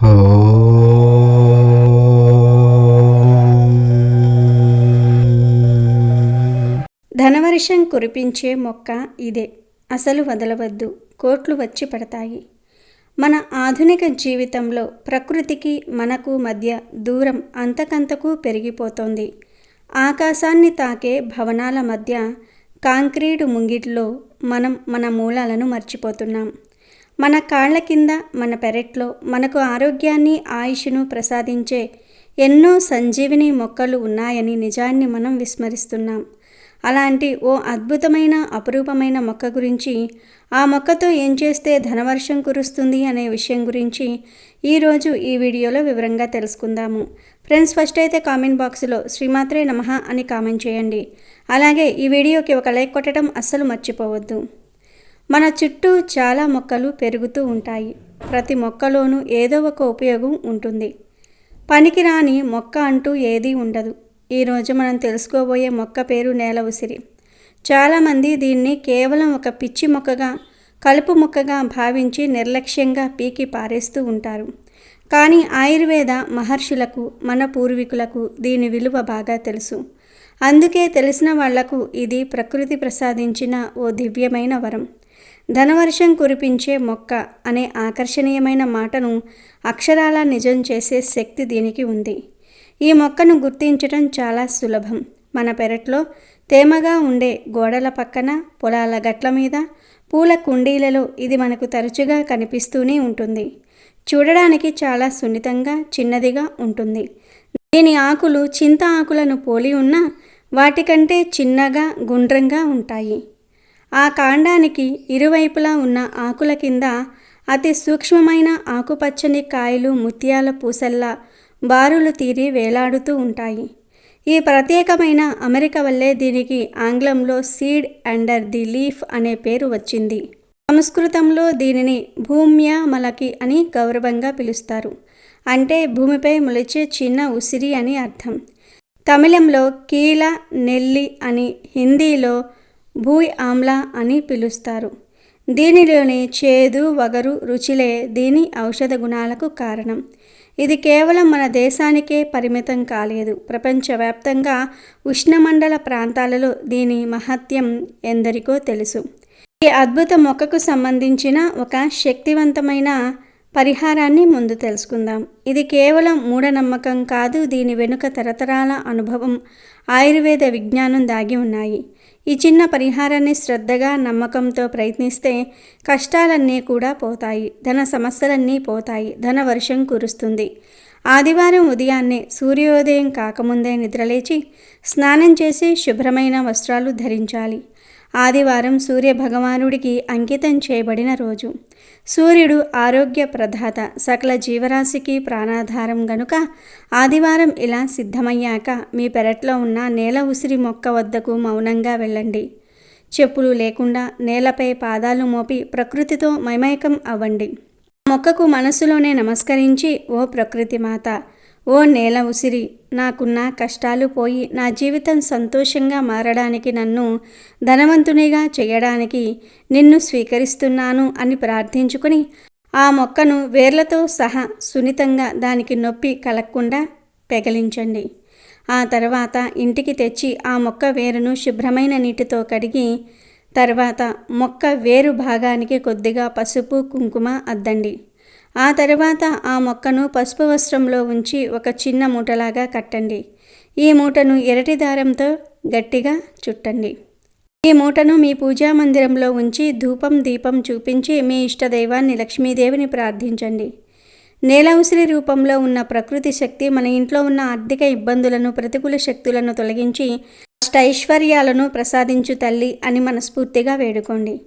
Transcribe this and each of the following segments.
ధనవర్షం కురిపించే మొక్క ఇదే. అసలు వదలవద్దు. కోట్లు వచ్చి పడతాయి. మన ఆధునిక జీవితంలో ప్రకృతికి మనకు మధ్య దూరం అంతకంతకు పెరిగిపోతోంది. ఆకాశాన్ని తాకే భవనాల మధ్య కాంక్రీటు ముంగిట్లో మనం మన మూలాలను మర్చిపోతున్నాం. మన కాళ్ళ కింద మన పెరట్లో మనకు ఆరోగ్యాన్ని ఆయుష్ను ప్రసాదించే ఎన్నో సంజీవిని మొక్కలు ఉన్నాయని నిజాన్ని మనం విస్మరిస్తున్నాం. అలాంటి ఓ అద్భుతమైన అపురూపమైన మొక్క గురించి ఆ మొక్కతో ఏం చేస్తే ధనవర్షం కురుస్తుంది అనే విషయం గురించి ఈరోజు ఈ వీడియోలో వివరంగా తెలుసుకుందాము. ఫ్రెండ్స్ ఫస్ట్ అయితే కామెంట్ బాక్స్లో శ్రీమాత్రే నమః అని కామెంట్ చేయండి. అలాగే ఈ వీడియోకి ఒక లైక్ కొట్టడం అస్సలు మర్చిపోవద్దు. మన చుట్టూ చాలా మొక్కలు పెరుగుతూ ఉంటాయి. ప్రతి మొక్కలోనూ ఏదో ఒక ఉపయోగం ఉంటుంది. పనికిరాని మొక్క అంటూ ఏదీ ఉండదు. ఈరోజు మనం తెలుసుకోబోయే మొక్క పేరు నేల ఉసిరి. చాలామంది దీన్ని కేవలం ఒక పిచ్చి మొక్కగా కలుపు మొక్కగా భావించి నిర్లక్ష్యంగా పీకి పారేస్తూ ఉంటారు. కానీ ఆయుర్వేద మహర్షులకు మన పూర్వీకులకు దీని విలువ బాగా తెలుసు. అందుకే తెలిసిన వాళ్ళకు ఇది ప్రకృతి ప్రసాదించిన ఓ దివ్యమైన వరం. ధనవర్షం కురిపించే మొక్క అనే ఆకర్షణీయమైన మాటను అక్షరాల నిజం చేసే శక్తి దీనికి ఉంది. ఈ మొక్కను గుర్తించడం చాలా సులభం. మన పెరట్లో తేమగా ఉండే గోడల పక్కన పొలాల గట్ల మీద పూల కుండీలలో ఇది మనకు తరచుగా కనిపిస్తూనే ఉంటుంది. చూడడానికి చాలా సున్నితంగా చిన్నదిగా ఉంటుంది. దీని ఆకులు చింత ఆకులను పోలి ఉన్న వాటికంటే చిన్నగా గుండ్రంగా ఉంటాయి. ఆ కాండానికి ఇరువైపులా ఉన్న ఆకుల కింద అతి సూక్ష్మమైన ఆకుపచ్చని కాయలు ముత్యాల పూసల్లా బారులు తీరి వేలాడుతూ ఉంటాయి. ఈ ప్రత్యేకమైన అమెరిక వల్లే దీనికి ఆంగ్లంలో సీడ్ అండర్ ది లీఫ్ అనే పేరు వచ్చింది. సంస్కృతంలో దీనిని భూమ్య మలకి అని గౌరవంగా పిలుస్తారు. అంటే భూమిపై మొలిచే చిన్న ఉసిరి అని అర్థం. తమిళంలో కీల నెల్లి అని హిందీలో భూయ్ ఆమ్లా అని పిలుస్తారు. దీనిలోని చేదు వగరు రుచిలే దీని ఔషధ గుణాలకు కారణం. ఇది కేవలం మన దేశానికే పరిమితం కాలేదు. ప్రపంచవ్యాప్తంగా ఉష్ణమండల ప్రాంతాలలో దీని మహత్యం ఎందరికో తెలుసు. ఈ అద్భుత మొక్కకు సంబంధించిన ఒక శక్తివంతమైన పరిహారాన్ని ముందు తెలుసుకుందాం. ఇది కేవలం మూఢనమ్మకం కాదు దీని వెనుక తరతరాల అనుభవం ఆయుర్వేద విజ్ఞానం దాగి ఉన్నాయి. ఈ చిన్న పరిహారాన్ని శ్రద్ధగా నమ్మకంతో ప్రయత్నిస్తే కష్టాలన్నీ కూడా పోతాయి ధన సమస్యలన్నీ పోతాయి ధన వర్షం కురుస్తుంది. ఆదివారం ఉదయాన్నే సూర్యోదయం కాకముందే నిద్రలేచి స్నానం చేసి శుభ్రమైన వస్త్రాలు ధరించాలి. ఆదివారం సూర్య భగవానుడికి అంకితం చేయబడిన రోజు. సూర్యుడు ఆరోగ్య ప్రధాత సకల జీవరాశికి ప్రాణాధారం గనుక ఆదివారం ఇలా సిద్ధమయ్యాక మీ పెరట్లో ఉన్న నేల ఉసిరి మొక్క వద్దకు మౌనంగా వెళ్ళండి. చెప్పులు లేకుండా నేలపై పాదాలు మోపి ప్రకృతితో మైమైకం అవ్వండి. మొక్కకు మనసులోనే నమస్కరించి ఓ ప్రకృతి మాత ఓ నేల ఉసిరి నాకున్న కష్టాలు పోయి నా జీవితం సంతోషంగా మారడానికి నన్ను ధనవంతునిగా చేయడానికి నిన్ను స్వీకరిస్తున్నాను అని ప్రార్థించుకుని ఆ మొక్కను వేర్లతో సహా సున్నితంగా దానికి నొప్పి కలగకుండా పెగలించండి. ఆ తర్వాత ఇంటికి తెచ్చి ఆ మొక్క వేరును శుభ్రమైన నీటితో కడిగి తర్వాత మొక్క వేరు భాగానికి కొద్దిగా పసుపు కుంకుమ అద్దండి. ఆ తర్వాత ఆ మొక్కను పసుపు వస్త్రంలో ఉంచి ఒక చిన్న మూటలాగా కట్టండి. ఈ మూటను ఎరటి దారంతో గట్టిగా చుట్టండి. ఈ మూటను మీ పూజా మందిరంలో ఉంచి ధూపం దీపం చూపించి మీ ఇష్టదైవాన్ని లక్ష్మీదేవిని ప్రార్థించండి. నేల ఉసిరి రూపంలో ఉన్న ప్రకృతి శక్తి మన ఇంట్లో ఉన్న ఆర్థిక ఇబ్బందులను ప్రతికూల శక్తులను తొలగించి అష్టైశ్వర్యాలను ప్రసాదించు తల్లి అని మనస్ఫూర్తిగా వేడుకోండి.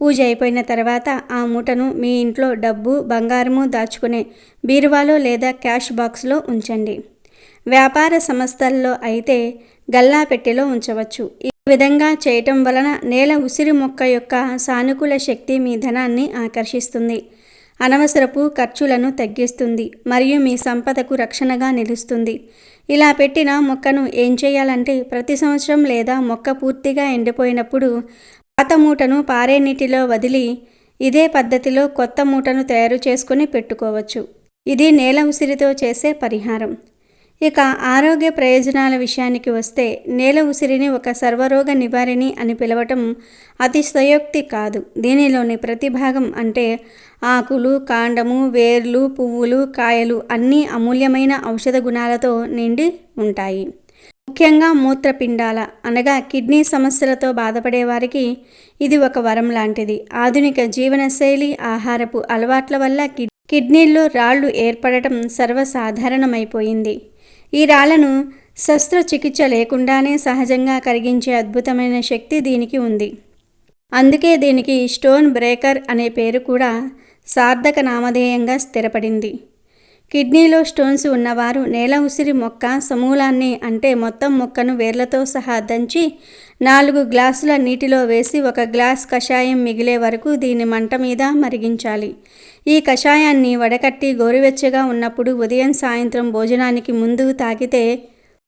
పూజ అయిపోయిన తర్వాత ఆ మూటను మీ ఇంట్లో డబ్బు బంగారము దాచుకునే బీరువాలో లేదా క్యాష్ బాక్స్లో ఉంచండి. వ్యాపార సంస్థల్లో అయితే గల్లా పెట్టెలో ఉంచవచ్చు. ఈ విధంగా చేయటం వలన నేల ఉసిరి మొక్క యొక్క సానుకూల శక్తి మీ ధనాన్ని ఆకర్షిస్తుంది. అనవసరపు ఖర్చులను తగ్గిస్తుంది మరియు మీ సంపదకు రక్షణగా నిలుస్తుంది. ఇలా పెట్టిన మొక్కను ఏం చేయాలంటే ప్రతి సంవత్సరం లేదా మొక్క పూర్తిగా ఎండిపోయినప్పుడు పాత మూటను పారే నీటిలో వదిలి ఇదే పద్ధతిలో కొత్త మూటను తయారు చేసుకుని పెట్టుకోవచ్చు. ఇది నేల ఉసిరితో చేసే పరిహారం. ఇక ఆరోగ్య ప్రయోజనాల విషయానికి వస్తే నేల ఉసిరిని ఒక సర్వరోగ నివారిణి అని పిలవటం అతిశయోక్తి కాదు. దీనిలోని ప్రతి భాగం అంటే ఆకులు కాండము వేర్లు పువ్వులు కాయలు అన్నీ అమూల్యమైన ఔషధ గుణాలతో నిండి ఉంటాయి. ముఖ్యంగా మూత్రపిండాల అనగా కిడ్నీ సమస్యలతో బాధపడే వారికి ఇది ఒక వరం లాంటిది. ఆధునిక జీవనశైలి ఆహారపు అలవాట్ల వల్ల కిడ్ కిడ్నీల్లో రాళ్ళు ఏర్పడటం సర్వసాధారణమైపోయింది. ఈ రాళ్ళను శస్త్రచికిత్స లేకుండానే సహజంగా కరిగించే అద్భుతమైన శక్తి దీనికి ఉంది. అందుకే దీనికి స్టోన్ బ్రేకర్ అనే పేరు కూడా సార్థక నామధేయంగా స్థిరపడింది. కిడ్నీలో స్టోన్స్ ఉన్నవారు నేల ఉసిరి మొక్క సమూలాన్ని అంటే మొత్తం మొక్కను వేర్లతో సహా దంచి నాలుగు గ్లాసుల నీటిలో వేసి ఒక గ్లాస్ కషాయం మిగిలే వరకు దీన్ని మంట మీద మరిగించాలి. ఈ కషాయాన్ని వడకట్టి గోరువెచ్చగా ఉన్నప్పుడు ఉదయం సాయంత్రం భోజనానికి ముందు తాగితే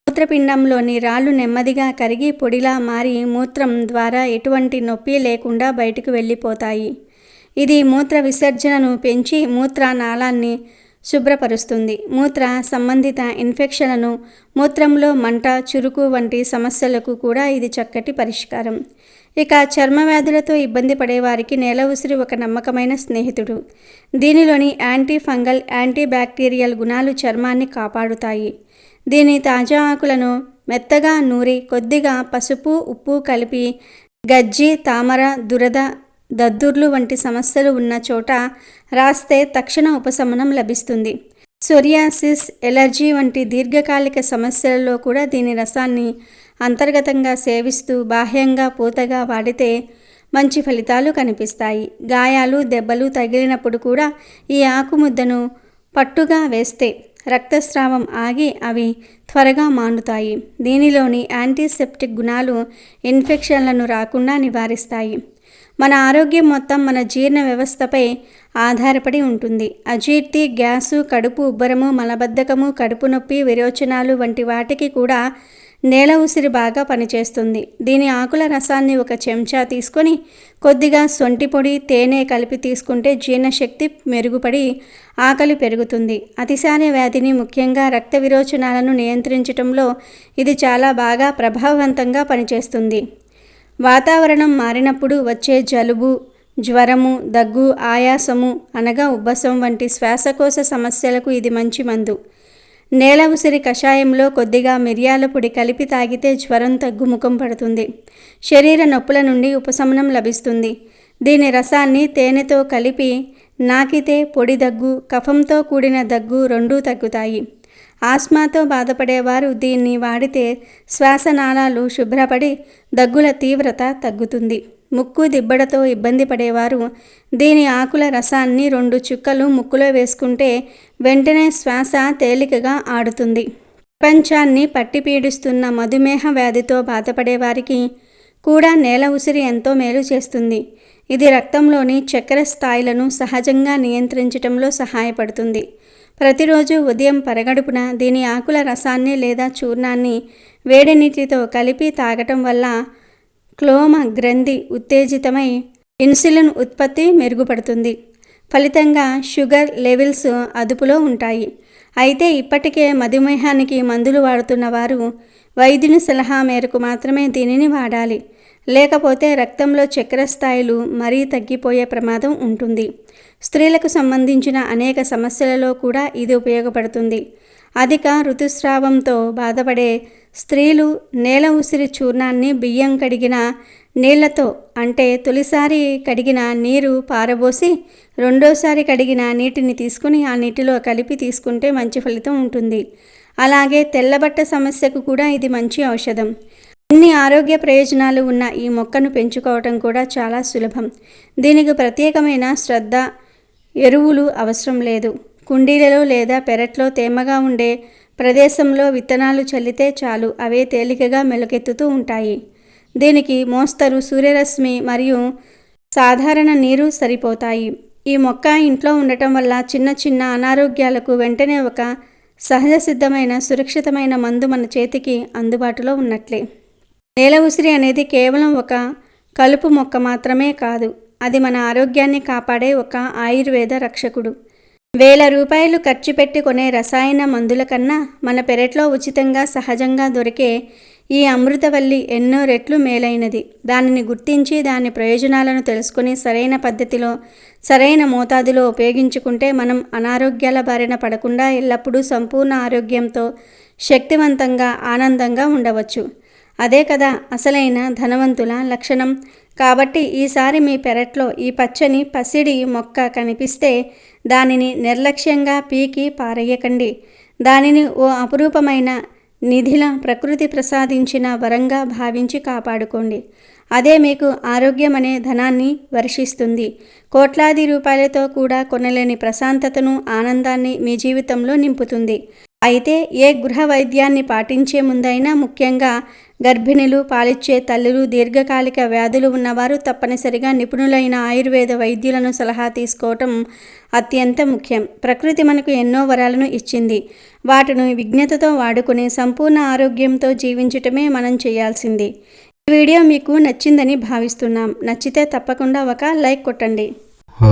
మూత్రపిండంలోని రాళ్ళు నెమ్మదిగా కరిగి పొడిలా మారి మూత్రం ద్వారా ఎటువంటి నొప్పి లేకుండా బయటకు వెళ్ళిపోతాయి. ఇది మూత్ర విసర్జనను పెంచి మూత్ర నాళాన్ని శుభ్రపరుస్తుంది. మూత్ర సంబంధిత ఇన్ఫెక్షన్లను మూత్రంలో మంట చురుకు వంటి సమస్యలకు కూడా ఇది చక్కటి పరిష్కారం. ఇక చర్మ వ్యాధులతో ఇబ్బంది పడేవారికి నేల ఉసిరి ఒక నమ్మకమైన స్నేహితుడు. దీనిలోని యాంటీ ఫంగల్ యాంటీ బ్యాక్టీరియల్ గుణాలు చర్మాన్ని కాపాడుతాయి. దీని తాజా ఆకులను మెత్తగా నూరి కొద్దిగా పసుపు ఉప్పు కలిపి గజ్జి తామర దురద దద్దుర్లు వంటి సమస్యలు ఉన్న చోట రాస్తే తక్షణ ఉపశమనం లభిస్తుంది. సొరియాసిస్ ఎలర్జీ వంటి దీర్ఘకాలిక సమస్యలలో కూడా దీని రసాన్ని అంతర్గతంగా సేవిస్తూ బాహ్యంగా పూతగా వాడితే మంచి ఫలితాలు కనిపిస్తాయి. గాయాలు దెబ్బలు తగిలినప్పుడు కూడా ఈ ఆకుముద్దను పట్టుగా వేస్తే రక్తస్రావం ఆగి అవి త్వరగా మానుతాయి. దీనిలోని యాంటీసెప్టిక్ గుణాలు ఇన్ఫెక్షన్లను రాకుండా నివారిస్తాయి. మన ఆరోగ్యం మొత్తం మన జీర్ణ వ్యవస్థపై ఆధారపడి ఉంటుంది. అజీర్తి గ్యాసు కడుపు ఉబ్బరము మలబద్ధకము కడుపు నొప్పి విరోచనాలు వంటి వాటికి కూడా నేల ఉసిరి బాగా పనిచేస్తుంది. దీని ఆకుల రసాన్ని ఒక చెంచా తీసుకొని కొద్దిగా సొంటి పొడి తేనె కలిపి తీసుకుంటే జీర్ణశక్తి మెరుగుపడి ఆకలి పెరుగుతుంది. అతిసార వ్యాధిని ముఖ్యంగా రక్త విరోచనాలను నియంత్రించడంలో ఇది చాలా బాగా ప్రభావవంతంగా పనిచేస్తుంది. వాతావరణం మారినప్పుడు వచ్చే జలుబు జ్వరము దగ్గు ఆయాసము అనగా ఉబ్బసం వంటి శ్వాసకోశ సమస్యలకు ఇది మంచి మందు. నేల ఉసిరి కషాయంలో కొద్దిగా మిరియాల పొడి కలిపి తాగితే జ్వరం తగ్గుముఖం పడుతుంది. శరీర నొప్పుల నుండి ఉపశమనం లభిస్తుంది. దీని రసాన్ని తేనెతో కలిపి నాకితే పొడి దగ్గు కఫంతో కూడిన దగ్గు రెండూ తగ్గుతాయి. ఆస్మాతో బాధపడేవారు దీన్ని వాడితే శ్వాసనాళాలు శుభ్రపడి దగ్గుల తీవ్రత తగ్గుతుంది. ముక్కు దిబ్బడతో ఇబ్బంది పడేవారు దీని ఆకుల రసాన్ని రెండు చుక్కలు ముక్కులో వేసుకుంటే వెంటనే శ్వాస తేలికగా ఆడుతుంది. ప్రపంచాన్ని పట్టిపీడిస్తున్న మధుమేహ వ్యాధితో బాధపడేవారికి కూడా నేల ఉసిరి ఎంతో మేలు చేస్తుంది. ఇది రక్తంలోని చక్కెర స్థాయిలను సహజంగా నియంత్రించటంలో సహాయపడుతుంది. ప్రతిరోజు ఉదయం పరగడుపున దీని ఆకుల రసాన్ని లేదా చూర్ణాన్ని వేడి నీటితో కలిపి తాగటం వల్ల క్లోమ గ్రంథి ఉత్తేజితమై ఇన్సులిన్ ఉత్పత్తి మెరుగుపడుతుంది. ఫలితంగా షుగర్ లెవెల్స్ అదుపులో ఉంటాయి. అయితే ఇప్పటికే మధుమేహానికి మందులు వాడుతున్న వారు వైద్యుని సలహా మేరకు మాత్రమే దీనిని వాడాలి. లేకపోతే రక్తంలో చక్కెర స్థాయిలు మరీ తగ్గిపోయే ప్రమాదం ఉంటుంది. స్త్రీలకు సంబంధించిన అనేక సమస్యలలో కూడా ఇది ఉపయోగపడుతుంది. అధిక ఋతుస్రావంతో బాధపడే స్త్రీలు నేల ఉసిరి చూర్ణాన్ని బియ్యం కడిగిన నీళ్ళతో అంటే తొలిసారి కడిగిన నీరు పారబోసి రెండోసారి కడిగిన నీటిని తీసుకుని ఆ నీటిలో కలిపి తీసుకుంటే మంచి ఫలితం ఉంటుంది. అలాగే తెల్లబట్ట సమస్యకు కూడా ఇది మంచి ఔషధం. అన్ని ఆరోగ్య ప్రయోజనాలు ఉన్న ఈ మొక్కను పెంచుకోవటం కూడా చాలా సులభం. దీనికి ప్రత్యేకమైన శ్రద్ధ ఎరువులు అవసరం లేదు. కుండీలలో లేదా పెరట్లో తేమగా ఉండే ప్రదేశంలో విత్తనాలు చల్లితే చాలు అవే తేలికగా మెలకెత్తుతూ ఉంటాయి. దీనికి మోస్తరు సూర్యరశ్మి మరియు సాధారణ నీరు సరిపోతాయి. ఈ మొక్క ఇంట్లో ఉండటం వల్ల చిన్న చిన్న అనారోగ్యాలకు వెంటనే ఒక సహజ సిద్ధమైన సురక్షితమైన మందు మన చేతికి అందుబాటులో ఉన్నట్లే. నేల ఉసిరి అనేది కేవలం ఒక కలుపు మొక్క మాత్రమే కాదు అది మన ఆరోగ్యాన్ని కాపాడే ఒక ఆయుర్వేద రక్షకుడు. వేల రూపాయలు ఖర్చు పెట్టి కొనే రసాయన మందుల కన్నా మన పెరట్లో ఉచితంగా సహజంగా దొరికే ఈ అమృతవల్లి ఎన్నో రెట్లు మేలైనది. దానిని గుర్తించి దాని ప్రయోజనాలను తెలుసుకుని సరైన పద్ధతిలో సరైన మోతాదులో ఉపయోగించుకుంటే మనం అనారోగ్యాల బారిన పడకుండా ఎల్లప్పుడూ సంపూర్ణ ఆరోగ్యంతో శక్తివంతంగా ఆనందంగా ఉండవచ్చు. అదే కదా అసలైన ధనవంతుల లక్షణం. కాబట్టి ఈసారి మీ పెరట్లో ఈ పచ్చని పసిడి మొక్క కనిపిస్తే దానిని నిర్లక్ష్యంగా పీకి పారేయకండి. దానిని ఓ అపురూపమైన నిధిల ప్రకృతి ప్రసాదించిన వరంగా భావించి కాపాడుకోండి. అదే మీకు ఆరోగ్యం అనే ధనాన్ని వర్షిస్తుంది. కోట్లాది రూపాయలతో కూడా కొనలేని ప్రశాంతతను ఆనందాన్ని మీ జీవితంలో నింపుతుంది. అయితే ఏ గృహ వైద్యాన్ని పాటించే ముందైనా ముఖ్యంగా గర్భిణులు పాలిచ్చే తల్లులు దీర్ఘకాలిక వ్యాధులు ఉన్నవారు తప్పనిసరిగా నిపుణులైన ఆయుర్వేద వైద్యులను సలహా తీసుకోవటం అత్యంత ముఖ్యం. ప్రకృతి మనకు ఎన్నో వరాలను ఇచ్చింది. వాటిని విజ్ఞతతో వాడుకుని సంపూర్ణ ఆరోగ్యంతో జీవించటమే మనం చేయాల్సింది. ఈ వీడియో మీకు నచ్చిందని భావిస్తున్నాం. నచ్చితే తప్పకుండా ఒక లైక్ కొట్టండి. ఓ